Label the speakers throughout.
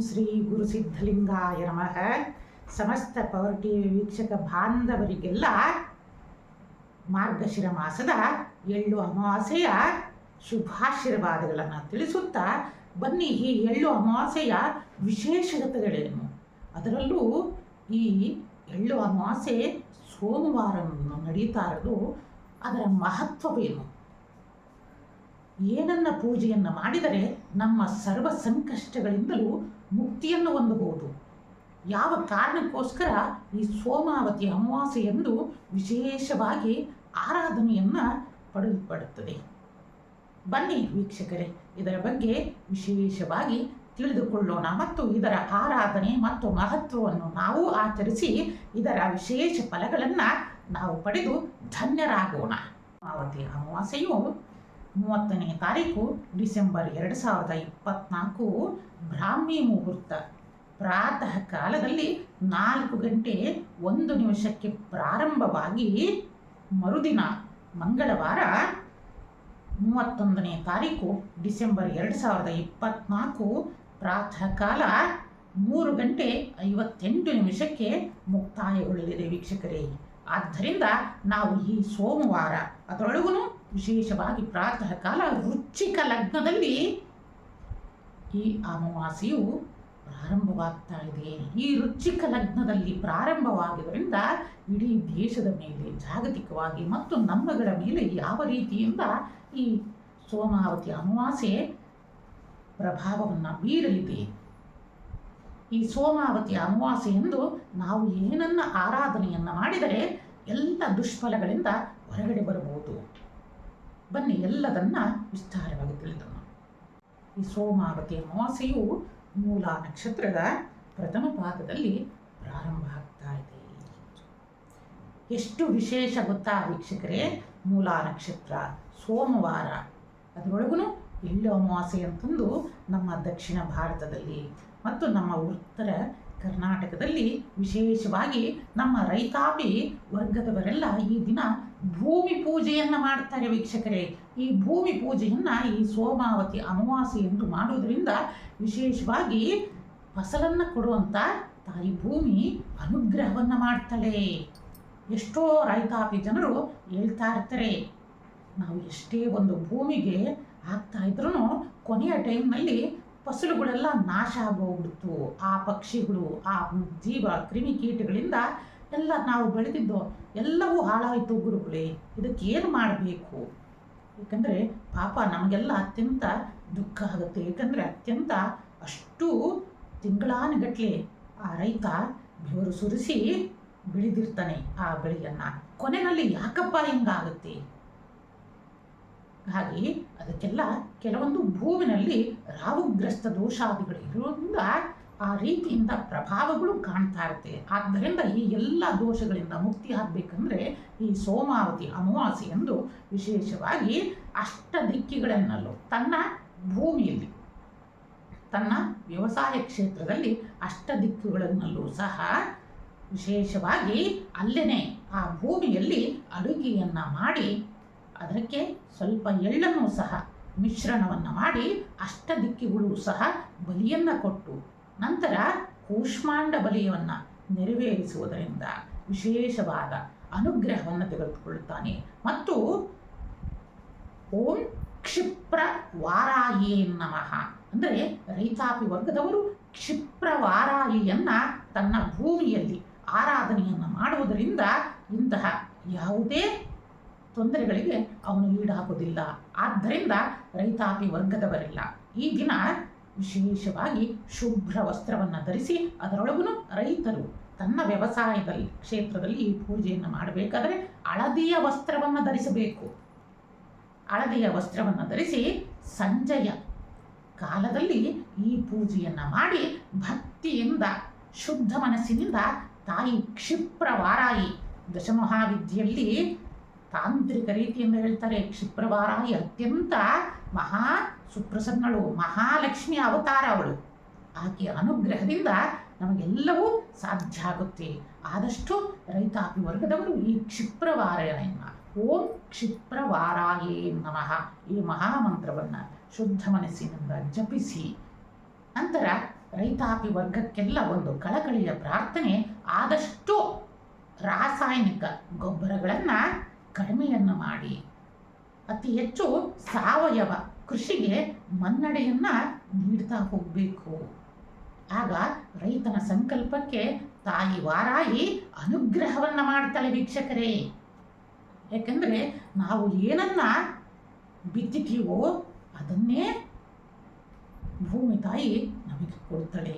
Speaker 1: ಶ್ರೀ ಗುರು ಸಿದ್ಧಲಿಂಗಾಯ ನಮಃ. ಸಮಸ್ತ power TV ವೀಕ್ಷಕ ಬಾಂಧವರಿಗೆಲ್ಲ ಮಾರ್ಗಶಿರ ಮಾಸದ ಎಳ್ಳು ಅಮಾವಾಸ್ಯೆಯ ಶುಭಾಶೀರ್ವಾದಗಳನ್ನು ತಿಳಿಸುತ್ತಾ ಬನ್ನಿ ಈ ಎಳ್ಳು ಅಮಾವಾಸ್ಯೆಯ ವಿಶೇಷತೆಗಳೇನು ಅದರಲ್ಲೂ ಈ ಎಳ್ಳು ಅಮಾವಾಸ್ಯೆ ಸೋಮವಾರ ನಡೀತಾ ಇರೋದು ಅದರ ಮಹತ್ವವೇನು? ಏನನ್ನ ಪೂಜೆಯನ್ನು ಮಾಡಿದರೆ ನಮ್ಮ ಸರ್ವ ಸಂಕಷ್ಟಗಳಿಂದಲೂ ಮುಕ್ತಿಯನ್ನು ಹೊಂದಬಹುದು. ಯಾವ ಕಾರಣಕ್ಕೋಸ್ಕರ ಈ ಸೋಮಾವತಿ ಅಮಾವಾಸ್ಯೆಯಂದು ವಿಶೇಷವಾಗಿ ಆರಾಧನೆಯನ್ನು ಪಡೆದುಪಡುತ್ತದೆ ಬನ್ನಿ ವೀಕ್ಷಕರೇ, ಇದರ ಬಗ್ಗೆ ವಿಶೇಷವಾಗಿ ತಿಳಿದುಕೊಳ್ಳೋಣ ಮತ್ತು ಇದರ ಆರಾಧನೆ ಮತ್ತು ಮಹತ್ವವನ್ನು ನಾವು ಆಚರಿಸಿ ಇದರ ವಿಶೇಷ ಫಲಗಳನ್ನು ನಾವು ಪಡೆದು ಧನ್ಯರಾಗೋಣ. ಮಾವತಿ ಅಮಾವಾಸ್ಯೆಯು ಮೂವತ್ತನೇ ತಾರೀಕು ಡಿಸೆಂಬರ್ ಎರಡು ಸಾವಿರದ ಇಪ್ಪತ್ನಾಲ್ಕು ಬ್ರಾಹ್ಮಿ ಮುಹೂರ್ತ. ಪ್ರಾತಃ ಕಾಲದಲ್ಲಿ ನಾಲ್ಕು ಗಂಟೆ ಒಂದು ನಿಮಿಷಕ್ಕೆ ಪ್ರಾರಂಭವಾಗಿ ಮರುದಿನ ಮಂಗಳವಾರ ಮೂವತ್ತೊಂದನೇ ತಾರೀಕು ಡಿಸೆಂಬರ್ ಎರಡು ಸಾವಿರದ ಇಪ್ಪತ್ನಾಲ್ಕು ಪ್ರಾತಃ ಕಾಲ ಮೂರು ಗಂಟೆ ಐವತ್ತೆಂಟು ನಿಮಿಷಕ್ಕೆ ಮುಕ್ತಾಯಗೊಳ್ಳಲಿದೆ ವೀಕ್ಷಕರೇ. ಆದ್ದರಿಂದ ನಾವು ಈ ಸೋಮವಾರ ಅದರೊಳಗೂ ವಿಶೇಷವಾಗಿ ಪ್ರಾತಃ ಕಾಲ ರುಚಿಕ ಲಗ್ನದಲ್ಲಿ ಈ ಅಮಾವಾಸ್ಯೆಯು ಪ್ರಾರಂಭವಾಗ್ತಾ ಇದೆ. ಈ ರುಚಿಕ ಲಗ್ನದಲ್ಲಿ ಪ್ರಾರಂಭವಾಗಿದ್ದರಿಂದ ಇಡೀ ದೇಶದ ಮೇಲೆ ಜಾಗತಿಕವಾಗಿ ಮತ್ತು ನಮ್ಮಗಳ ಮೇಲೆ ಯಾವ ರೀತಿಯಿಂದ ಈ ಸೋಮಾವತಿ ಅಮಾವಾಸ್ಯೆ ಪ್ರಭಾವವನ್ನು ಬೀರಲಿದೆ. ಈ ಸೋಮಾವತಿ ಅಮಾವಾಸ್ಯೆಯಂದು ನಾವು ಏನನ್ನ ಆರಾಧನೆಯನ್ನು ಮಾಡಿದರೆ ಎಲ್ಲ ದುಷ್ಫಲಗಳಿಂದ ಹೊರಗಡೆ ಬರಬಹುದು. ಬನ್ನಿ, ಎಲ್ಲದನ್ನ ವಿಸ್ತಾರವಾಗಿ ತಿಳಿದೋಣ ಈ ಸೋಮಾವತಿ ಅಮಾವಾಸ್ಯೆಯು ಮೂಲ ನಕ್ಷತ್ರದ ಪ್ರಥಮ ಪಾದದಲ್ಲಿ ಪ್ರಾರಂಭ ಆಗ್ತಾ ಇದೆ. ಎಷ್ಟು ವಿಶೇಷ ಗೊತ್ತಾ ವೀಕ್ಷಕರೇ? ಮೂಲ ನಕ್ಷತ್ರ ಸೋಮವಾರ. ಅದರೊಳಗೂ ಎಳ್ಳು ಅಮಾವಾಸ್ಯೆ ಅಂತಂದು ನಮ್ಮ ದಕ್ಷಿಣ ಭಾರತದಲ್ಲಿ ಮತ್ತು ನಮ್ಮ ಉತ್ತರ ಕರ್ನಾಟಕದಲ್ಲಿ ವಿಶೇಷವಾಗಿ ನಮ್ಮ ರೈತಾಪಿ ವರ್ಗದವರೆಲ್ಲ ಈ ದಿನ ಭೂಮಿ ಪೂಜೆಯನ್ನು ಮಾಡ್ತಾರೆ ವೀಕ್ಷಕರೇ. ಈ ಭೂಮಿ ಪೂಜೆಯನ್ನು ಈ ಸೋಮಾವತಿ ಅಮಾವಾಸ್ಯೆ ಎಂದು ಮಾಡುವುದರಿಂದ ವಿಶೇಷವಾಗಿ ಫಸಲನ್ನು ಕೊಡುವಂಥ ತಾಯಿ ಭೂಮಿ ಅನುಗ್ರಹವನ್ನು ಮಾಡ್ತಾಳೆ. ಎಷ್ಟೋ ರೈತಾಪಿ ಜನರು ಹೇಳ್ತಾ ಇರ್ತಾರೆ, ನಾವು ಎಷ್ಟೇ ಒಂದು ಭೂಮಿಗೆ ಆಗ್ತಾ ಇದ್ರೂ ಕೊನೆಯ ಟೈಮ್ನಲ್ಲಿ ಫಸಲುಗಳೆಲ್ಲ ನಾಶ ಆಗೋಗ್ಬಿಡ್ತು. ಆ ಪಕ್ಷಿಗಳು, ಆ ಜೀವ ಕ್ರಿಮಿಕೀಟಗಳಿಂದ ಎಲ್ಲ ನಾವು ಬೆಳೆದಿದ್ದು ಎಲ್ಲವೂ ಹಾಳಾಯಿತು ಗುರುಗಳೇ ಇದಕ್ಕೇನು ಮಾಡಬೇಕು? ಏಕೆಂದರೆ ಪಾಪ ನಮಗೆಲ್ಲ ಅತ್ಯಂತ ದುಃಖ ಆಗುತ್ತೆ. ಏಕೆಂದರೆ ಅತ್ಯಂತ ಅಷ್ಟು ತಿಂಗಳಾನುಗಟ್ಲೆ ಆ ರೈತ ಬೆವರು ಸುರಿಸಿ ಬೆಳೆದಿರ್ತಾನೆ ಆ ಬೆಳೆಯನ್ನು. ಕೊನೆಯಲ್ಲಿ ಯಾಕಪ್ಪ ಹಿಂಗಾಗುತ್ತೆ? ಹಾಗೆ ಅದಕ್ಕೆಲ್ಲ ಕೆಲವೊಂದು ಭೂಮಿನಲ್ಲಿ ರಾವುಗ್ರಸ್ತ ದೋಷಾದಿಗಳು ಇರೋದ್ರಿಂದ ಆ ರೀತಿಯಿಂದ ಪ್ರಭಾವಗಳು ಕಾಣ್ತಾ ಇರುತ್ತೆ. ಆದ್ದರಿಂದ ಈ ಎಲ್ಲ ದೋಷಗಳಿಂದ ಮುಕ್ತಿ ಆಗಬೇಕಂದ್ರೆ ಈ ಸೋಮಾವತಿ ಅಮಾವಾಸಿ ಎಂದು ವಿಶೇಷವಾಗಿ ಅಷ್ಟ ದಿಕ್ಕಿಗಳನ್ನಲ್ಲೂ, ತನ್ನ ಭೂಮಿಯಲ್ಲಿ, ತನ್ನ ವ್ಯವಸಾಯ ಕ್ಷೇತ್ರದಲ್ಲಿ ಅಷ್ಟ ದಿಕ್ಕುಗಳನ್ನಲ್ಲೂ ಸಹ ವಿಶೇಷವಾಗಿ ಅಲ್ಲೇ ಆ ಭೂಮಿಯಲ್ಲಿ ಅಡುಗೆಯನ್ನು ಮಾಡಿ, ಅದಕ್ಕೆ ಸ್ವಲ್ಪ ಎಳ್ಳನ್ನು ಸಹ, ಮಿಶ್ರಣವನ್ನು ಮಾಡಿ ಅಷ್ಟ ದಿಕ್ಕಿಗಳು ಸಹ ಬಲಿಯನ್ನು ಕೊಟ್ಟು ನಂತರ ಕೂಷ್ಮಾಂಡ ಬಲಿಯನ್ನು ನೆರವೇರಿಸುವುದರಿಂದ ವಿಶೇಷವಾದ ಅನುಗ್ರಹವನ್ನು ತೆಗೆದುಕೊಳ್ಳುತ್ತಾನೆ. ಮತ್ತು ಓಂ ಕ್ಷಿಪ್ರ ವಾರಾಹಿಯೇ ನಮಃ. ಅಂದರೆ ರೈತಾಪಿ ವರ್ಗದವರು ಕ್ಷಿಪ್ರ ವಾರಾಹಿಯನ್ನು ತನ್ನ ಭೂಮಿಯಲ್ಲಿ ಆರಾಧನೆಯನ್ನು ಮಾಡುವುದರಿಂದ ಇಂತಹ ಯಾವುದೇ ತೊಂದರೆಗಳಿಗೆ ಅವನು ಈಡಾಗುವುದಿಲ್ಲ. ಆದ್ದರಿಂದ ರೈತಾಪಿ ವರ್ಗದವರಿಲ್ಲ ಈ ದಿನ ವಿಶೇಷವಾಗಿ ಶುಭ್ರ ವಸ್ತ್ರವನ್ನು ಧರಿಸಿ ಅದರೊಳಗೂ ರೈತರು ತನ್ನ ವ್ಯವಸಾಯದಲ್ಲಿ, ಕ್ಷೇತ್ರದಲ್ಲಿ ಈ ಪೂಜೆಯನ್ನು ಮಾಡಬೇಕಾದರೆ ಹಳದಿಯ ವಸ್ತ್ರವನ್ನು ಧರಿಸಬೇಕು. ಹಳದಿಯ ವಸ್ತ್ರವನ್ನು ಧರಿಸಿ ಸಂಜೆಯ ಕಾಲದಲ್ಲಿ ಈ ಪೂಜೆಯನ್ನು ಮಾಡಿ ಭಕ್ತಿಯಿಂದ, ಶುದ್ಧ ಮನಸ್ಸಿನಿಂದ ತಾಯಿ ಕ್ಷಿಪ್ರವಾರಾಯಿ ದಶಮಹಾವಿದ್ಯೆಯಲ್ಲಿ ತಾಂತ್ರಿಕ ರೀತಿಯಿಂದ ಹೇಳ್ತಾರೆ ಕ್ಷಿಪ್ರವಾರಾಯಿ ಅತ್ಯಂತ ಮಹಾ ಸುಪ್ರಸನ್ನಳು, ಮಹಾಲಕ್ಷ್ಮಿ ಅವತಾರ ಅವಳು. ಆಕೆಯ ಅನುಗ್ರಹದಿಂದ ನಮಗೆಲ್ಲವೂ ಸಾಧ್ಯ ಆಗುತ್ತೆ. ಆದಷ್ಟು ರೈತಾಪಿ ವರ್ಗದವರು ಈ ಕ್ಷಿಪ್ರವಾರಾಯಣ ಓಂ ಕ್ಷಿಪ್ರವಾರಾಯೇ ನಮಃ, ಈ ಮಹಾಮಂತ್ರವನ್ನು ಶುದ್ಧ ಮನಸ್ಸಿನಿಂದ ಜಪಿಸಿ. ನಂತರ ರೈತಾಪಿ ವರ್ಗಕ್ಕೆಲ್ಲ ಒಂದು ಕಳಕಳಿಯ ಪ್ರಾರ್ಥನೆ, ಆದಷ್ಟು ರಾಸಾಯನಿಕ ಗೊಬ್ಬರಗಳನ್ನು ಕಡಿಮೆಯನ್ನು ಮಾಡಿ. ಅತಿ ಹೆಚ್ಚು ಸಾವಯವ ಕೃಷಿಗೆ ಮನ್ನಣೆಯನ್ನ ನೀಡ್ತಾ ಹೋಗಬೇಕು. ಆಗ ರೈತನ ಸಂಕಲ್ಪಕ್ಕೆ ತಾಯಿ ವಾರಾಯಿ ಅನುಗ್ರಹವನ್ನು ಮಾಡ್ತಾಳೆ ವೀಕ್ಷಕರೇ. ಯಾಕಂದರೆ ನಾವು ಏನನ್ನ ಬಿತ್ತಿತೀವೋ ಅದನ್ನೇ ಭೂಮಿ ತಾಯಿ ನಮಗೆ ಕೊಡ್ತಾಳೆ.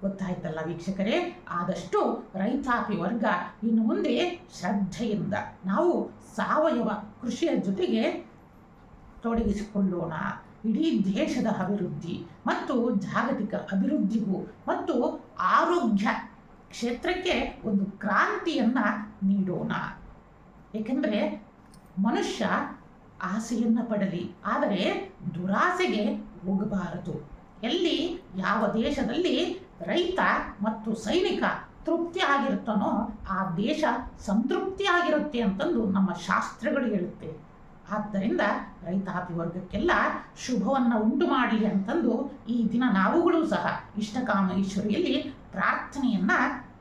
Speaker 1: ಗೊತ್ತಾಯ್ತಲ್ಲ ವೀಕ್ಷಕರೇ? ಆದಷ್ಟು ರೈತಾಪಿ ವರ್ಗ ಇನ್ನು ಮುಂದೆ ಶ್ರದ್ಧೆಯಿಂದ, ನಾವು ಸಾವಯವ ಕೃಷಿಯ ಜೊತೆಗೆ ತೊಡಗಿಸಿಕೊಳ್ಳೋಣ. ಇಡೀ ದೇಶದ ಅಭಿವೃದ್ಧಿ ಮತ್ತು ಜಾಗತಿಕ ಅಭಿವೃದ್ಧಿಗೂ ಮತ್ತು ಆರೋಗ್ಯ ಕ್ಷೇತ್ರಕ್ಕೆ ಒಂದು ಕ್ರಾಂತಿಯನ್ನು ನೀಡೋಣ. ಏಕೆಂದರೆ ಮನುಷ್ಯ ಆಸೆಯನ್ನು ಪಡಲಿ, ಆದರೆ ದುರಾಸೆಗೆ ಹೋಗಬಾರದು. ಎಲ್ಲಿ ಯಾವ ದೇಶದಲ್ಲಿ ರೈತ ಮತ್ತು ಸೈನಿಕ ತೃಪ್ತಿ ಆಗಿರುತ್ತಾನೋ ಆ ದೇಶ ಸಂತೃಪ್ತಿ ಆಗಿರುತ್ತೆ ಅಂತಂದು ನಮ್ಮ ಶಾಸ್ತ್ರಗಳು ಹೇಳುತ್ತೆ. ಆದ್ದರಿಂದ ರೈತಾಪಿ ವರ್ಗಕ್ಕೆಲ್ಲ ಶುಭವನ್ನು ಉಂಟು ಮಾಡಲಿ ಅಂತಂದು ಈ ದಿನ ನಾವುಗಳು ಸಹ ಇಷ್ಟಕಾಮೇಶ್ವರಿಯಲ್ಲಿ ಪ್ರಾರ್ಥನೆಯನ್ನ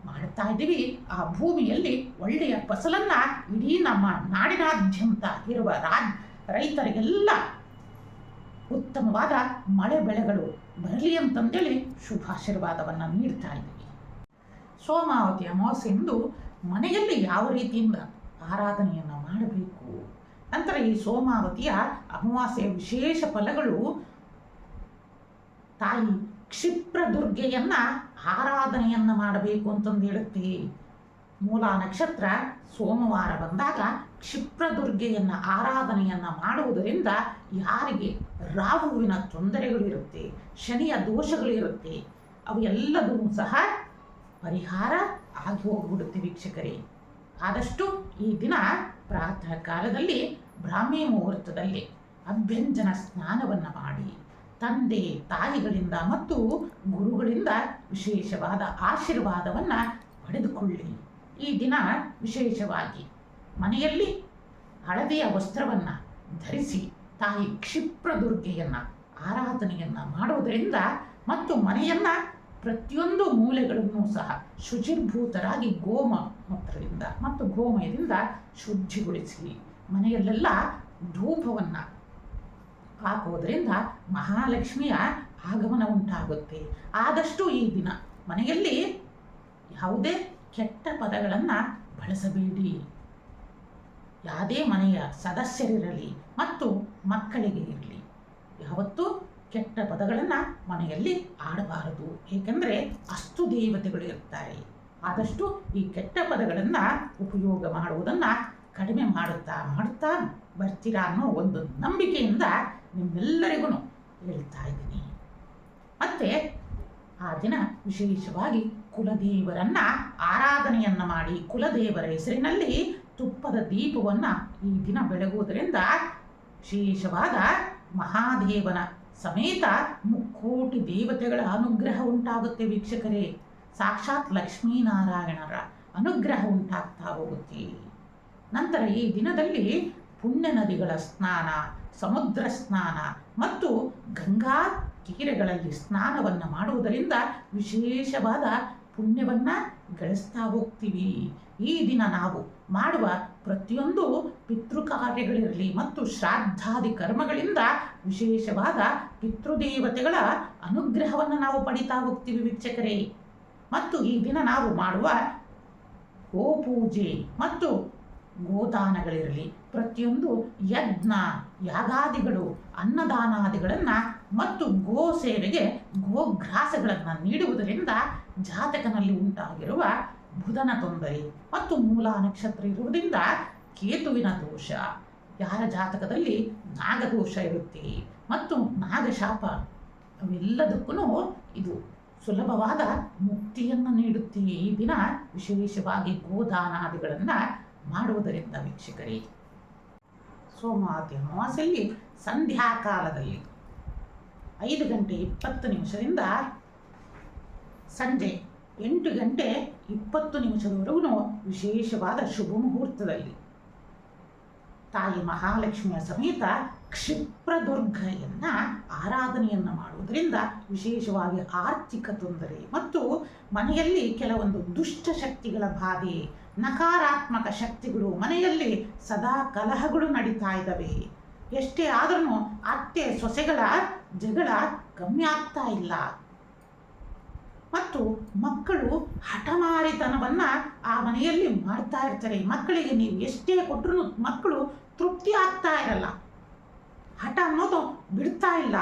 Speaker 1: ಮಾಡ್ತಾ ಇದ್ದೀವಿ. ಆ ಭೂಮಿಯಲ್ಲಿ ಒಳ್ಳೆಯ ಫಸಲನ್ನ ಇಡೀ ನಮ್ಮ ನಾಡಿನಾದ್ಯಂತ ಇರುವ ರಾಜ್ ರೈತರಿಗೆಲ್ಲ ಉತ್ತಮವಾದ ಮಳೆ ಬೆಳೆಗಳು ಬರಲಿ ಅಂತಂದೇಳಿ ಶುಭಾಶೀರ್ವಾದವನ್ನು ನೀಡ್ತಾ ಇದ್ದೀವಿ. ಸೋಮಾವತಿ ಅಮಾವಾಸ್ಯೆಂದು ಮನೆಯಲ್ಲಿ ಯಾವ ರೀತಿಯಿಂದ ಆರಾಧನೆಯನ್ನು ಮಾಡಬೇಕು? ನಂತರ ಈ ಸೋಮಾವತಿಯ ಅಮಾವಾಸ್ಯೆಯ ವಿಶೇಷ ಫಲಗಳು ತಾಯಿ ಕ್ಷಿಪ್ರ ದುರ್ಗೆಯನ್ನ ಆರಾಧನೆಯನ್ನ ಮಾಡಬೇಕು ಅಂತಂದು ಹೇಳುತ್ತೆ. ಮೂಲ ನಕ್ಷತ್ರ ಸೋಮವಾರ ಬಂದಾಗ ಕ್ಷಿಪ್ರ ದುರ್ಗೆಯನ್ನ ಆರಾಧನೆಯನ್ನ ಮಾಡುವುದರಿಂದ ಯಾರಿಗೆ ರಾಹುವಿನ ತೊಂದರೆಗಳಿರುತ್ತೆ ಶನಿಯ ದೋಷಗಳಿರುತ್ತೆ ಅವು ಎಲ್ಲದೂ ಸಹ ಪರಿಹಾರ ಆಗಿ ಹೋಗ್ಬಿಡುತ್ತೆ ವೀಕ್ಷಕರೇ. ಆದಷ್ಟು ಈ ದಿನ ಪ್ರಾತಃ ಕಾಲದಲ್ಲಿ ಬ್ರಾಹ್ಮಿ ಮುಹೂರ್ತದಲ್ಲಿ ಅಭ್ಯಂಜನ ಸ್ನಾನವನ್ನು ಮಾಡಿ ತಂದೆ ತಾಯಿಗಳಿಂದ ಮತ್ತು ಗುರುಗಳಿಂದ ವಿಶೇಷವಾದ ಆಶೀರ್ವಾದವನ್ನು ಪಡೆದುಕೊಳ್ಳಿ. ಈ ದಿನ ವಿಶೇಷವಾಗಿ ಮನೆಯಲ್ಲಿ ಹಳದಿಯ ವಸ್ತ್ರವನ್ನು ಧರಿಸಿ ತಾಯಿ ಕ್ಷಿಪ್ರ ದುರ್ಗೆಯನ್ನು ಆರಾಧನೆಯನ್ನು ಮಾಡುವುದರಿಂದ ಮತ್ತು ಮನೆಯನ್ನು ಪ್ರತಿಯೊಂದು ಮೂಲೆಗಳನ್ನು ಸಹ ಶುಚಿರ್ಭೂತರಾಗಿ ಗೋಮ ಮೂತ್ರದಿಂದ ಮತ್ತು ಗೋಮಯದಿಂದ ಶುದ್ಧಿಗೊಳಿಸಿ ಮನೆಯಲ್ಲೆಲ್ಲ ಧೂಪವನ್ನು ಹಾಕೋದ್ರಿಂದ ಮಹಾಲಕ್ಷ್ಮಿಯ ಆಗಮನ ಉಂಟಾಗುತ್ತೆ. ಆದಷ್ಟು ಈ ದಿನ ಮನೆಯಲ್ಲಿ ಯಾವುದೇ ಕೆಟ್ಟ ಪದಗಳನ್ನು ಬಳಸಬೇಡಿ. ಯಾವುದೇ ಮನೆಯ ಸದಸ್ಯರಿರಲಿ ಮತ್ತು ಮಕ್ಕಳಿಗೆ ಇರಲಿ. ಯಾವತ್ತೂ ಕೆಟ್ಟ ಪದಗಳನ್ನು ಮನೆಯಲ್ಲಿ ಆಡಬಾರದು. ಏಕೆಂದರೆ ಅಷ್ಟು ದೇವತೆಗಳು ಇರ್ತಾರೆ. ಆದಷ್ಟು ಈ ಕೆಟ್ಟ ಪದಗಳನ್ನು ಉಪಯೋಗ ಮಾಡುವುದನ್ನು ಕಡಿಮೆ ಮಾಡುತ್ತಾ ಮಾಡುತ್ತಾ ಬರ್ತೀರಾ ಅನ್ನೋ ಒಂದು ನಂಬಿಕೆಯಿಂದ ನಿಮ್ಮೆಲ್ಲರಿಗೂ ಹೇಳ್ತಾ ಇದ್ದೀನಿ. ಮತ್ತೆ ಆ ದಿನ ವಿಶೇಷವಾಗಿ ಕುಲದೇವರನ್ನ ಆರಾಧನೆಯನ್ನ ಮಾಡಿ ಕುಲದೇವರ ಹೆಸರಿನಲ್ಲಿ ತುಪ್ಪದ ದೀಪವನ್ನು ಈ ದಿನ ಬೆಳಗುವುದರಿಂದ ವಿಶೇಷವಾದ ಮಹಾದೇವನ ಸಮೇತ ಮುಕ್ಕೋಟಿ ದೇವತೆಗಳ ಅನುಗ್ರಹ ಉಂಟಾಗುತ್ತೆ ವೀಕ್ಷಕರೇ. ಸಾಕ್ಷಾತ್ ಲಕ್ಷ್ಮೀನಾರಾಯಣರ ಅನುಗ್ರಹ ಉಂಟಾಗ್ತಾ ಹೋಗುತ್ತೆ. ನಂತರ ಈ ದಿನದಲ್ಲಿ ಪುಣ್ಯ ನದಿಗಳ ಸ್ನಾನ, ಸಮುದ್ರ ಸ್ನಾನ ಮತ್ತು ಗಂಗಾ ತೀರಗಳಲ್ಲಿ ಸ್ನಾನವನ್ನು ಮಾಡುವುದರಿಂದ ವಿಶೇಷವಾದ ಪುಣ್ಯವನ್ನು ಗಳಿಸ್ತಾ ಹೋಗ್ತೀವಿ. ಈ ದಿನ ನಾವು ಮಾಡುವ ಪ್ರತಿಯೊಂದು ಪಿತೃ ಕಾರ್ಯಗಳಿರಲಿ ಮತ್ತು ಶ್ರಾದ್ದಾದಿ ಕರ್ಮಗಳಿಂದ ವಿಶೇಷವಾದ ಪಿತೃದೇವತೆಗಳ ಅನುಗ್ರಹವನ್ನು ನಾವು ಪಡಿತಾ ಹೋಗ್ತೀವಿ ವೀಕ್ಷಕರೇ. ಮತ್ತು ಈ ದಿನ ನಾವು ಮಾಡುವ ಗೋಪೂಜೆ ಮತ್ತು ಗೋದಾನಗಳಿರಲಿ, ಪ್ರತಿಯೊಂದು ಯಜ್ಞ, ಯಾಗಾದಿಗಳು, ಅನ್ನದಾನಾದಿಗಳನ್ನು ಮತ್ತು ಗೋ ಸೇವೆಗೆ ಗೋಗ್ರಾಸಗಳನ್ನು ನೀಡುವುದರಿಂದ ಜಾತಕನಲ್ಲಿ ಉಂಟಾಗಿರುವ ಬುಧನ ತೊಂದರೆ ಮತ್ತು ಮೂಲ ನಕ್ಷತ್ರ ಇರುವುದರಿಂದ ಕೇತುವಿನ ದೋಷ. ಯಾರ ಜಾತಕದಲ್ಲಿ ನಾಗದೋಷ ಇರುತ್ತೆ ಮತ್ತು ನಾಗಶಾಪ ಅವೆಲ್ಲದಕ್ಕೂ ಇದು ಸುಲಭವಾದ ಮುಕ್ತಿಯನ್ನು ನೀಡುತ್ತೆ ಈ ದಿನ. ವಿಶೇಷವಾಗಿ ಗೋದಾನಾದಿಗಳನ್ನು ಮಾಡುವುದರಿಂದ ವೀಕ್ಷಕರೇ. ಸೋಮಾವತಿ ಅಮಾವಾಸ್ಯೆಯಲ್ಲಿ ಸಂಧ್ಯಾಕಾಲದಲ್ಲಿ ಐದು ಗಂಟೆ ಇಪ್ಪತ್ತು ನಿಮಿಷದಿಂದ ಸಂಜೆ ಎಂಟು ಗಂಟೆ ಇಪ್ಪತ್ತು ನಿಮಿಷದವರೆಗೂ ವಿಶೇಷವಾದ ಶುಭ ಮುಹೂರ್ತದಲ್ಲಿ. ತಾಯಿ ಮಹಾಲಕ್ಷ್ಮಿಯ ಸಮೇತ ಕ್ಷಿಪ್ರದುರ್ಗೆಯನ್ನು ಆರಾಧನೆಯನ್ನು ಮಾಡುವುದರಿಂದ ವಿಶೇಷವಾಗಿ ಆರ್ಥಿಕ ತೊಂದರೆ ಮತ್ತು ಮನೆಯಲ್ಲಿ ಕೆಲವೊಂದು ದುಷ್ಟ ಶಕ್ತಿಗಳ ಬಾಧೆ ನಕಾರಾತ್ಮಕ ಶಕ್ತಿಗಳು ಮನೆಯಲ್ಲಿ ಸದಾ ಕಲಹಗಳು ನಡೀತಾ ಇದ್ದಾವೆ. ಎಷ್ಟೇ ಆದರೂ ಅತ್ತೆ ಸೊಸೆಗಳ ಜಗಳ ಕಮ್ಮಿ ಆಗ್ತಾ ಇಲ್ಲ. ಮತ್ತು ಮಕ್ಕಳು ಹಠಮಾರಿತನವನ್ನು ಆ ಮನೆಯಲ್ಲಿ ಮಾಡ್ತಾ ಇರ್ತಾರೆ. ಮಕ್ಕಳಿಗೆ ನೀವು ಎಷ್ಟೇ ಕೊಟ್ಟರು ಮಕ್ಕಳು ತೃಪ್ತಿ ಆಗ್ತಾ ಇರಲ್ಲ. ಹಠ ಅನ್ನೋದು ಬಿಡ್ತಾ ಇಲ್ಲ.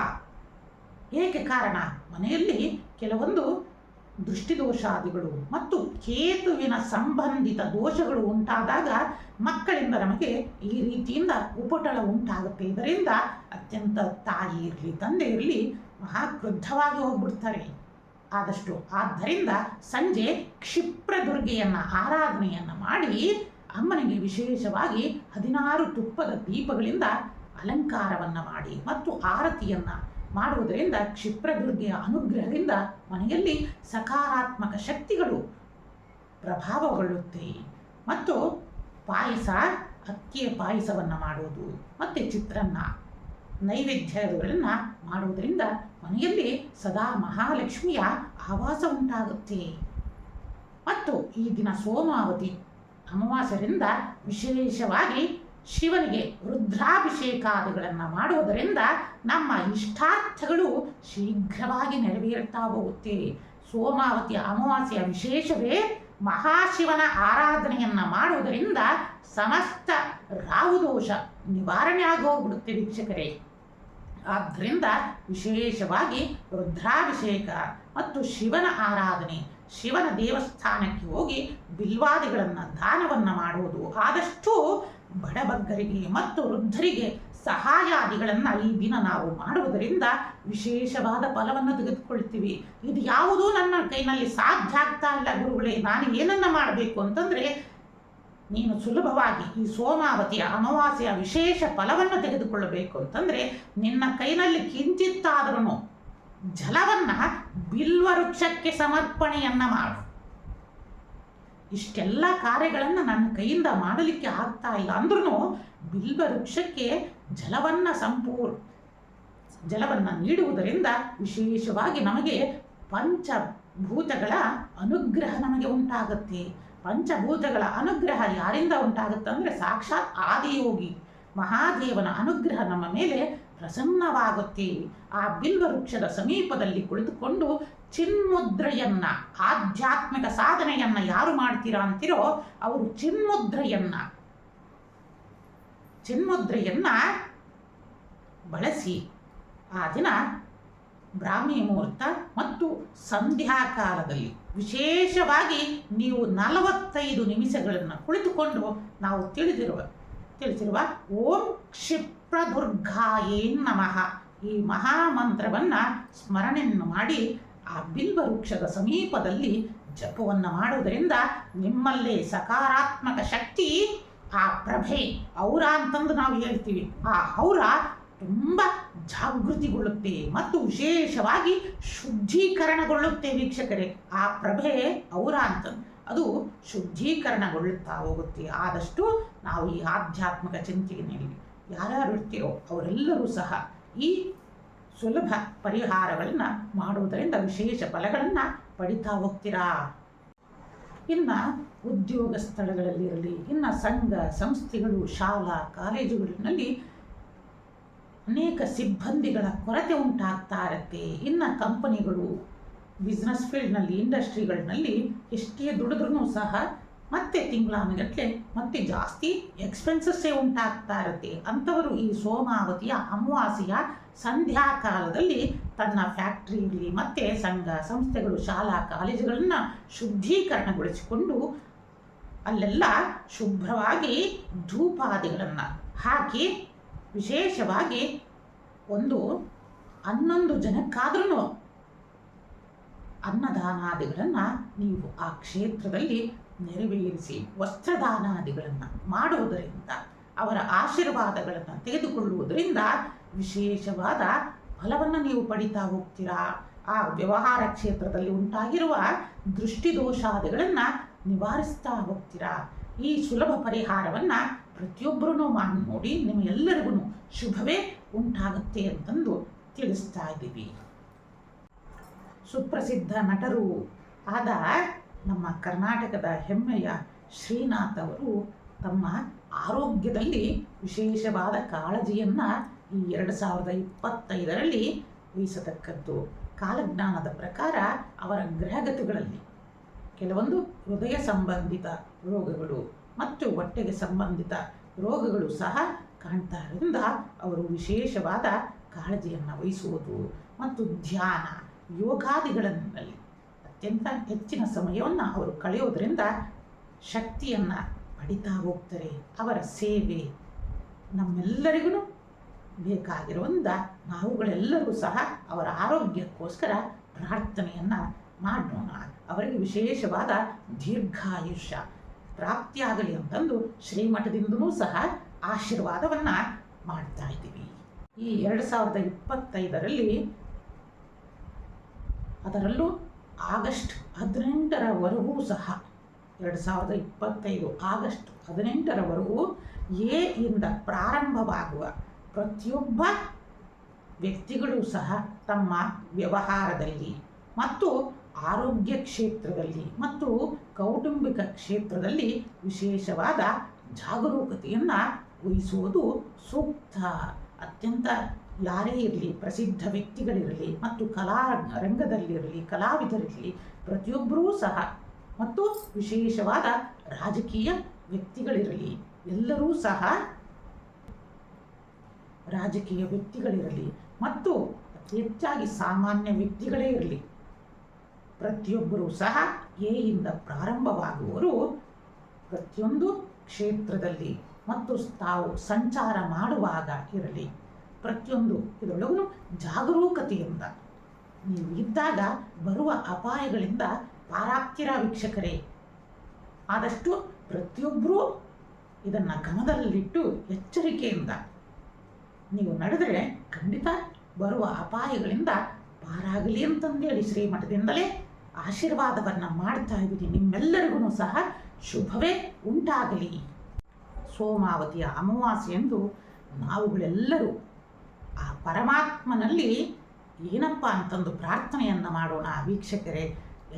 Speaker 1: ಏಕೆ ಕಾರಣ? ಮನೆಯಲ್ಲಿ ಕೆಲವೊಂದು ದೃಷ್ಟಿದೋಷಾದಿಗಳು ಮತ್ತು ಕೇತುವಿನ ಸಂಬಂಧಿತ ದೋಷಗಳು ಉಂಟಾದಾಗ ಮಕ್ಕಳಿಂದ ನಮಗೆ ಈ ರೀತಿಯಿಂದ ಉಪಟಳ ಉಂಟಾಗುತ್ತೆ. ಇದರಿಂದ ಅತ್ಯಂತ ತಾಯಿ ಇರಲಿ, ತಂದೆ ಇರಲಿ ಮಹಾ ಕ್ರುದ್ಧವಾಗಿ ಹೋಗ್ಬಿಡ್ತಾರೆ. ಆದಷ್ಟು ಆದ್ದರಿಂದ ಸಂಜೆ ಕ್ಷಿಪ್ರ ದುರ್ಗೆಯನ್ನು ಆರಾಧನೆಯನ್ನು ಮಾಡಿ ಅಮ್ಮನಿಗೆ ವಿಶೇಷವಾಗಿ ಹದಿನಾರು ತುಪ್ಪದ ದೀಪಗಳಿಂದ ಅಲಂಕಾರವನ್ನು ಮಾಡಿ ಮತ್ತು ಆರತಿಯನ್ನು ಮಾಡುವುದರಿಂದ ಕ್ಷಿಪ್ರದುರ್ಗೆಯ ಅನುಗ್ರಹದಿಂದ ಮನೆಯಲ್ಲಿ ಸಕಾರಾತ್ಮಕ ಶಕ್ತಿಗಳು ಪ್ರಭಾವಗೊಳ್ಳುತ್ತೆ ಮತ್ತು ಪಾಯಸ, ಅಕ್ಕಿಯ ಪಾಯಸವನ್ನು ಮಾಡುವುದು ಮತ್ತು ಚಿತ್ರಾನ್ನ, ನೈವೇದ್ಯಗಳನ್ನು ಮಾಡುವುದರಿಂದ ಮನೆಯಲ್ಲಿ ಸದಾ ಮಹಾಲಕ್ಷ್ಮಿಯ ಆವಾಸ ಉಂಟಾಗುತ್ತೆ. ಮತ್ತು ಈ ದಿನ ಸೋಮಾವತಿ ಅಮಾವಾಸ್ಯರಿಂದ ವಿಶೇಷವಾಗಿ ಶಿವನಿಗೆ ರುದ್ರಾಭಿಷೇಕಾದಿಗಳನ್ನು ಮಾಡುವುದರಿಂದ ನಮ್ಮ ಇಷ್ಟಾರ್ಥಗಳು ಶೀಘ್ರವಾಗಿ ನೆರವೇರುತ್ತಾ ಹೋಗುತ್ತೆ. ಸೋಮಾವತಿ ಅಮಾವಾಸ್ಯೆಯ ವಿಶೇಷವೇ ಮಹಾಶಿವನ ಆರಾಧನೆಯನ್ನು ಮಾಡುವುದರಿಂದ ಸಮಸ್ತ ರಾಹುದೋಷ ನಿವಾರಣೆ ಆಗೋಗ್ಬಿಡುತ್ತೆ ವೀಕ್ಷಕರೇ. ಆದ್ದರಿಂದ ವಿಶೇಷವಾಗಿ ರುದ್ರಾಭಿಷೇಕ ಮತ್ತು ಶಿವನ ಆರಾಧನೆ, ಶಿವನ ದೇವಸ್ಥಾನಕ್ಕೆ ಹೋಗಿ ಬಿಲ್ವಾದಿಗಳನ್ನು ದಾನವನ್ನು ಮಾಡುವುದು. ಆದಷ್ಟು ಬಡಬಗ್ಗರಿಗೆ ಮತ್ತು ವೃದ್ಧರಿಗೆ ಸಹಾಯಾದಿಗಳನ್ನು ಈ ದಿನ ನಾವು ಮಾಡುವುದರಿಂದ ವಿಶೇಷವಾದ ಫಲವನ್ನು ತೆಗೆದುಕೊಳ್ತೀವಿ. ಇದು ಯಾವುದೂ ನನ್ನ ಕೈನಲ್ಲಿ ಸಾಧ್ಯ ಆಗ್ತಾ ಇಲ್ಲ ಗುರುಗಳೇ, ನಾನು ಏನನ್ನ ಮಾಡಬೇಕು ಅಂತಂದರೆ ನೀನು ಸುಲಭವಾಗಿ ಈ ಸೋಮಾವತಿಯ ಅಮಾವಾಸ್ಯೆಯ ವಿಶೇಷ ಫಲವನ್ನು ತೆಗೆದುಕೊಳ್ಳಬೇಕು ಅಂತಂದರೆ ನಿನ್ನ ಕೈನಲ್ಲಿ ಕಿಂಚಿತ್ತಾದರೂ ಜಲವನ್ನು ಬಿಲ್ವ ವೃಕ್ಷಕ್ಕೆ ಸಮರ್ಪಣೆಯನ್ನು ಮಾಡು. ಇಷ್ಟೆಲ್ಲ ಕಾರ್ಯಗಳನ್ನು ನನ್ನ ಕೈಯಿಂದ ಮಾಡಲಿಕ್ಕೆ ಆಗ್ತಾ ಇಲ್ಲ ಅಂದ್ರೂ ಬಿಲ್ವ ವೃಕ್ಷಕ್ಕೆ ಜಲವನ್ನು ಸಂಪೂರ್ಣ ಜಲವನ್ನು ನೀಡುವುದರಿಂದ ವಿಶೇಷವಾಗಿ ನಮಗೆ ಪಂಚಭೂತಗಳ ಅನುಗ್ರಹ ನಮಗೆ ಉಂಟಾಗುತ್ತೆ. ಪಂಚಭೂತಗಳ ಅನುಗ್ರಹ ಯಾರಿಂದ ಉಂಟಾಗುತ್ತೆ ಅಂದರೆ ಸಾಕ್ಷಾತ್ ಆದಿಯೋಗಿ, ಮಹಾದೇವನ ಅನುಗ್ರಹ ನಮ್ಮ ಮೇಲೆ ಪ್ರಸನ್ನವಾಗುತ್ತೆ. ಆ ಬಿಲ್ವ ವೃಕ್ಷದ ಸಮೀಪದಲ್ಲಿ ಕುಳಿತುಕೊಂಡು ಚಿನ್ಮುದ್ರೆಯನ್ನ, ಆಧ್ಯಾತ್ಮಿಕ ಸಾಧನೆಯನ್ನ ಯಾರು ಮಾಡ್ತೀರಾ ಅಂತಿರೋ ಅವರು ಚಿನ್ಮುದ್ರೆಯನ್ನ. ಚಿನ್ಮುದ್ರೆಯನ್ನ ಬಳಸಿ ಆ ದಿನ ಬ್ರಾಹ್ಮಿ ಮುಹೂರ್ತ ಮತ್ತು ಸಂಧ್ಯಾಕಾಲದಲ್ಲಿ ವಿಶೇಷವಾಗಿ ನೀವು ನಲವತ್ತೈದು ನಿಮಿಷಗಳನ್ನು ಕುಳಿತುಕೊಂಡು ನಾವು ತಿಳಿದಿರುವ, ತಿಳಿಸಿರುವ ಓಂ ಕ್ಷಿಪ್ರದುರ್ಗಾಯೇ ನಮಃ ಈ ಮಹಾಮಂತ್ರವನ್ನು ಸ್ಮರಣೆಯನ್ನು ಮಾಡಿ ಆ ಬಿಲ್ವ ವೃಕ್ಷದ ಸಮೀಪದಲ್ಲಿ ಜಪವನ್ನು ಮಾಡುವುದರಿಂದ ನಿಮ್ಮಲ್ಲಿ ಸಕಾರಾತ್ಮಕ ಶಕ್ತಿ ಆ ಪ್ರಭೆ ಔರ ಅಂತಂದು ನಾವು ಹೇಳ್ತೀವಿ. ಆ ಔರ ತುಂಬ ಜಾಗೃತಿಗೊಳ್ಳುತ್ತೆ ಮತ್ತು ವಿಶೇಷವಾಗಿ ಶುದ್ಧೀಕರಣಗೊಳ್ಳುತ್ತೆ ವೀಕ್ಷಕರೇ. ಆ ಪ್ರಭೆ ಔರ ಅಂತಂದು. ಅದು ಶುದ್ಧೀಕರಣಗೊಳ್ಳುತ್ತಾ ಹೋಗುತ್ತೆ. ಆದಷ್ಟು ನಾವು ಈ ಆಧ್ಯಾತ್ಮಿಕ ಚಿಂತನೆಯಲ್ಲಿ ಯಾರ್ಯಾರು ಇರ್ತೀರೋ ಅವರೆಲ್ಲರೂ ಸಹ ಈ ಸುಲಭ ಪರಿಹಾರಗಳನ್ನು ಮಾಡುವುದರಿಂದ ವಿಶೇಷ ಫಲಗಳನ್ನು ಪಡಿತಾ ಹೋಗ್ತೀರಾ? ಇನ್ನು ಉದ್ಯೋಗ ಸ್ಥಳಗಳಲ್ಲಿರಲಿ, ಇನ್ನು ಸಂಘ, ಸಂಸ್ಥೆಗಳು, ಶಾಲಾ, ಕಾಲೇಜುಗಳಲ್ಲಿ ಅನೇಕ ಸಿಬ್ಬಂದಿಗಳ ಕೊರತೆ ಉಂಟಾಗ್ತಾ ಇರುತ್ತೆ ಇನ್ನು ಕಂಪನಿಗಳು ಬಿಸ್ನೆಸ್ ಫೀಲ್ಡ್ನಲ್ಲಿ ಇಂಡಸ್ಟ್ರಿಗಳಲ್ಲಿ ಎಷ್ಟೇ ದುಡಿದ್ರೂ ಸಹ ಮತ್ತೆ ತಿಂಗಳಾನಗಟ್ಲೆ ಮತ್ತೆ ಜಾಸ್ತಿ ಎಕ್ಸ್ಪೆನ್ಸಸ್ಸೇ ಉಂಟಾಗ್ತಾ ಇರುತ್ತೆ ಅಂಥವರು ಈ ಸೋಮಾವತಿಯ ಅಮಾವಾಸ್ಯೆಯ ಸಂಧ್ಯಾಕಾಲದಲ್ಲಿ ತನ್ನ ಫ್ಯಾಕ್ಟ್ರಿಯಲ್ಲಿ ಮತ್ತು ಸಂಘ ಸಂಸ್ಥೆಗಳು, ಶಾಲಾ ಕಾಲೇಜುಗಳನ್ನು ಶುದ್ಧೀಕರಣಗೊಳಿಸಿಕೊಂಡು ಅಲ್ಲೆಲ್ಲ ಶುಭ್ರವಾಗಿ ಧೂಪಾದಿಗಳನ್ನು ಹಾಕಿ ವಿಶೇಷವಾಗಿ ಒಂದು ಹನ್ನೊಂದು ಜನಕ್ಕಾದ್ರೂ ಅನ್ನದಾನಾದಿಗಳನ್ನು ನೀವು ಆ ಕ್ಷೇತ್ರದಲ್ಲಿ ನೆರವೇರಿಸಿ ವಸ್ತ್ರದಾನಾದಿಗಳನ್ನು ಮಾಡುವುದರಿಂದ, ಅವರ ಆಶೀರ್ವಾದಗಳನ್ನು ತೆಗೆದುಕೊಳ್ಳುವುದರಿಂದ ವಿಶೇಷವಾದ ಫಲವನ್ನು ನೀವು ಪಡಿತಾ ಹೋಗ್ತೀರಾ? ಆ ವ್ಯವಹಾರ ಕ್ಷೇತ್ರದಲ್ಲಿ ಉಂಟಾಗಿರುವ ದೃಷ್ಟಿದೋಷಾದಿಗಳನ್ನು ನಿವಾರಿಸ್ತಾ ಹೋಗ್ತೀರಾ? ಈ ಸುಲಭ ಪರಿಹಾರವನ್ನು ಪ್ರತಿಯೊಬ್ಬರೂ ಮಾಡಿ ನೋಡಿ ನಿಮಗೆಲ್ಲರಿಗೂ ಶುಭವೇ ಉಂಟಾಗುತ್ತೆ ಅಂತಂದು ತಿಳಿಸ್ತಾ ಇದ್ದೀವಿ. ಸುಪ್ರಸಿದ್ಧ ನಟರು ಆದ ನಮ್ಮ ಕರ್ನಾಟಕದ ಹೆಮ್ಮೆಯ ಶ್ರೀನಾಥ್ ಅವರು ತಮ್ಮ ಆರೋಗ್ಯದಲ್ಲಿ ವಿಶೇಷವಾದ ಕಾಳಜಿಯನ್ನು ಈ ಎರಡು ಸಾವಿರದ ಇಪ್ಪತ್ತೈದರಲ್ಲಿ ವಹಿಸತಕ್ಕದ್ದು ಕಾಲಜ್ಞಾನದ ಪ್ರಕಾರ ಅವರ ಗ್ರಹಗತಿಗಳಲ್ಲಿ ಕೆಲವೊಂದು ಹೃದಯ ಸಂಬಂಧಿತ ರೋಗಗಳು ಮತ್ತು ಹೊಟ್ಟೆಗೆ ಸಂಬಂಧಿತ ರೋಗಗಳು ಸಹ ಕಾಣ್ತಾ ಇರೋದ್ರಿಂದ ಅವರು ವಿಶೇಷವಾದ ಕಾಳಜಿಯನ್ನು ವಹಿಸುವುದು ಮತ್ತು ಧ್ಯಾನ ಯೋಗಾದಿಗಳಲ್ಲಿ ಅತ್ಯಂತ ಹೆಚ್ಚಿನ ಸಮಯವನ್ನು ಅವರು ಕಳೆಯೋದ್ರಿಂದ ಶಕ್ತಿಯನ್ನು ಪಡಿತಾ ಹೋಗ್ತಾರೆ. ಅವರ ಸೇವೆ ನಮ್ಮೆಲ್ಲರಿಗೂ ಬೇಕಾಗಿರುವಂಥ ನಾವುಗಳೆಲ್ಲರೂ ಸಹ ಅವರ ಆರೋಗ್ಯಕ್ಕೋಸ್ಕರ ಪ್ರಾರ್ಥನೆಯನ್ನು ಮಾಡೋಣ. ಅವರಿಗೆ ವಿಶೇಷವಾದ ದೀರ್ಘಾಯುಷ್ಯ ಪ್ರಾಪ್ತಿಯಾಗಲಿ ಅಂತಂದು ಶ್ರೀಮಠದಿಂದಲೂ ಸಹ ಆಶೀರ್ವಾದವನ್ನು ಮಾಡ್ತಾ ಇದ್ದೀವಿ. ಈ ಎರಡು ಸಾವಿರದ ಇಪ್ಪತ್ತೈದರಲ್ಲಿ ಅದರಲ್ಲೂ ಆಗಸ್ಟ್ ಹದಿನೆಂಟರವರೆಗೂ ಸಹ, ಎರಡು ಸಾವಿರದ ಇಪ್ಪತ್ತೈದು ಆಗಸ್ಟ್ ಹದಿನೆಂಟರವರೆಗೂ ಎ ಇಂದ ಪ್ರಾರಂಭವಾಗುವ ಪ್ರತಿಯೊಬ್ಬ ವ್ಯಕ್ತಿಗಳು ಸಹ ತಮ್ಮ ವ್ಯವಹಾರದಲ್ಲಿ ಮತ್ತು ಆರೋಗ್ಯ ಕ್ಷೇತ್ರದಲ್ಲಿ ಮತ್ತು ಕೌಟುಂಬಿಕ ಕ್ಷೇತ್ರದಲ್ಲಿ ವಿಶೇಷವಾದ ಜಾಗರೂಕತೆಯನ್ನು ವಹಿಸುವುದು ಸೂಕ್ತ. ಅತ್ಯಂತ ಯಾರೇ ಇರಲಿ, ಪ್ರಸಿದ್ಧ ವ್ಯಕ್ತಿಗಳಿರಲಿ ಮತ್ತು ಕಲಾ ರಂಗದಲ್ಲಿರಲಿ, ಕಲಾವಿದರಿರಲಿ, ಪ್ರತಿಯೊಬ್ಬರೂ ಸಹ ಮತ್ತು ವಿಶೇಷವಾದ ರಾಜಕೀಯ ವ್ಯಕ್ತಿಗಳಿರಲಿ, ಎಲ್ಲರೂ ಸಹ ರಾಜಕೀಯ ವ್ಯಕ್ತಿಗಳಿರಲಿ ಮತ್ತು ಅತಿ ಹೆಚ್ಚಾಗಿ ಸಾಮಾನ್ಯ ವ್ಯಕ್ತಿಗಳೇ ಇರಲಿ, ಪ್ರತಿಯೊಬ್ಬರೂ ಸಹ ಎಯಿಂದ ಪ್ರಾರಂಭವಾಗುವರು ಪ್ರತಿಯೊಂದು ಕ್ಷೇತ್ರದಲ್ಲಿ ಮತ್ತು ತಾವು ಸಂಚಾರ ಮಾಡುವಾಗ ಇರಲಿ. ಪ್ರತಿಯೊಂದು ಇದರೊಳಗೂ ಜಾಗರೂಕತೆಯಿಂದ ನೀವು ಇದ್ದಾಗ ಬರುವ ಅಪಾಯಗಳಿಂದ ಪಾರಾಗ್ತಿರ ವೀಕ್ಷಕರೇ. ಆದಷ್ಟು ಪ್ರತಿಯೊಬ್ಬರೂ ಇದನ್ನು ಗಮನದಲ್ಲಿಟ್ಟು ಎಚ್ಚರಿಕೆಯಿಂದ ನೀವು ನಡೆದ್ರೆ ಖಂಡಿತ ಬರುವ ಅಪಾಯಗಳಿಂದ ಪಾರಾಗಲಿ ಅಂತಂದೇಳಿ ಶ್ರೀಮಠದಿಂದಲೇ ಆಶೀರ್ವಾದವನ್ನು ಮಾಡ್ತಾ ಇದ್ದೀನಿ. ನಿಮ್ಮೆಲ್ಲರಿಗೂ ಸಹ ಶುಭವೇ ಉಂಟಾಗಲಿ. ಸೋಮಾವತಿಯ ಅಮಾವಾಸ್ಯೆಂದು ನಾವುಗಳೆಲ್ಲರೂ ಆ ಪರಮಾತ್ಮನಲ್ಲಿ ಏನಪ್ಪ ಅಂತಂದು ಪ್ರಾರ್ಥನೆಯನ್ನು ಮಾಡೋಣ ವೀಕ್ಷಕರೇ.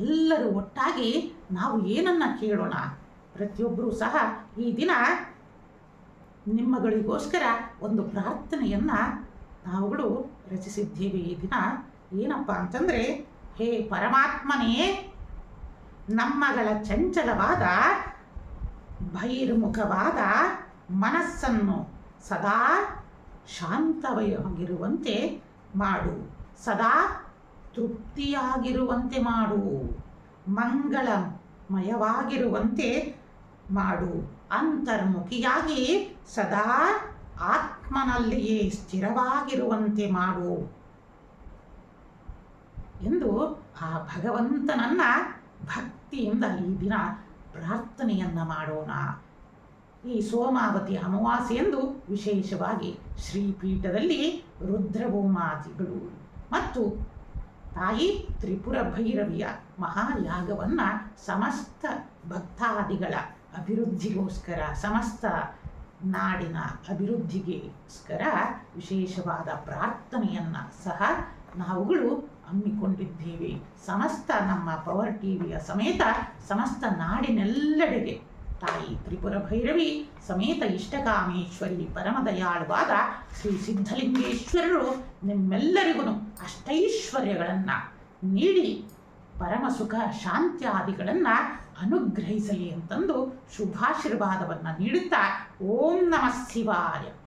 Speaker 1: ಎಲ್ಲರೂ ಒಟ್ಟಾಗಿ ನಾವು ಏನನ್ನು ಕೇಳೋಣ? ಪ್ರತಿಯೊಬ್ಬರೂ ಸಹ ಈ ದಿನ ನಿಮ್ಮಗಳಿಗೋಸ್ಕರ ಒಂದು ಪ್ರಾರ್ಥನೆಯನ್ನು ನಾವುಗಳು ರಚಿಸಿದ್ದೀವಿ ಈ ದಿನ. ಏನಪ್ಪ ಅಂತಂದರೆ, ಹೇ ಪರಮಾತ್ಮನೇ, ನಮ್ಮಗಳ ಚಂಚಲವಾದ, ಬಹಿರ್ಮುಖವಾದ ಮನಸ್ಸನ್ನು ಸದಾ ಶಾಂತವಯವಾಗಿರುವಂತೆ ಮಾಡು. ಸದಾ ತೃಪ್ತಿಯಾಗಿರುವಂತೆ ಮಾಡು. ಮಂಗಳಮಯವಾಗಿರುವಂತೆ ಮಾಡು. ಅಂತರ್ಮುಖಿಯಾಗಿ ಸದಾ ಆತ್ಮನಲ್ಲಿಯೇ ಸ್ಥಿರವಾಗಿರುವಂತೆ ಮಾಡು ಎಂದು ಆ ಭಗವಂತನನ್ನ ಭಕ್ತಿಯಿಂದ ಈ ದಿನ ಪ್ರಾರ್ಥನೆಯನ್ನ ಮಾಡೋಣ. ಈ ಸೋಮಾವತಿ ಅಮಾವಾಸ್ಯೆಯಂದು ವಿಶೇಷವಾಗಿ ಶ್ರೀಪೀಠದಲ್ಲಿ ರುದ್ರಭೂಮಾದಿಗಳು ಮತ್ತು ತಾಯಿ ತ್ರಿಪುರ ಭೈರವಿಯ ಮಹಾಯಾಗವನ್ನು ಸಮಸ್ತ ಭಕ್ತಾದಿಗಳ ಅಭಿವೃದ್ಧಿಗೋಸ್ಕರ, ಸಮಸ್ತ ನಾಡಿನ ಅಭಿವೃದ್ಧಿಗೋಸ್ಕರ ವಿಶೇಷವಾದ ಪ್ರಾರ್ಥನೆಯನ್ನು ಸಹ ನಾವುಗಳು ಹಮ್ಮಿಕೊಂಡಿದ್ದೇವೆ. ಸಮಸ್ತ ನಮ್ಮ ಪವರ್ ಟಿವಿಯ ಸಮೇತ ಸಮಸ್ತ ನಾಡಿನೆಲ್ಲೆಡೆಗೆ ತಾಯಿ ತ್ರಿಪುರ ಭೈರವಿ ಸಮೇತ ಇಷ್ಟಕಾಮೇಶ್ವರಿ ಪರಮದಯಾಳುವಾದ ಶ್ರೀ ಸಿದ್ಧಲಿಂಗೇಶ್ವರರು ನಿಮ್ಮೆಲ್ಲರಿಗೂ ಅಷ್ಟೈಶ್ವರ್ಯಗಳನ್ನು ನೀಡಿ ಪರಮ ಸುಖ ಶಾಂತ್ಯಾದಿಗಳನ್ನು ಅನುಗ್ರಹಿಸಲಿ ಅಂತಂದು ಶುಭಾಶೀರ್ವಾದವನ್ನು ನೀಡುತ್ತಾ ಓಂ ನಮಃ ಶಿವಾಯ.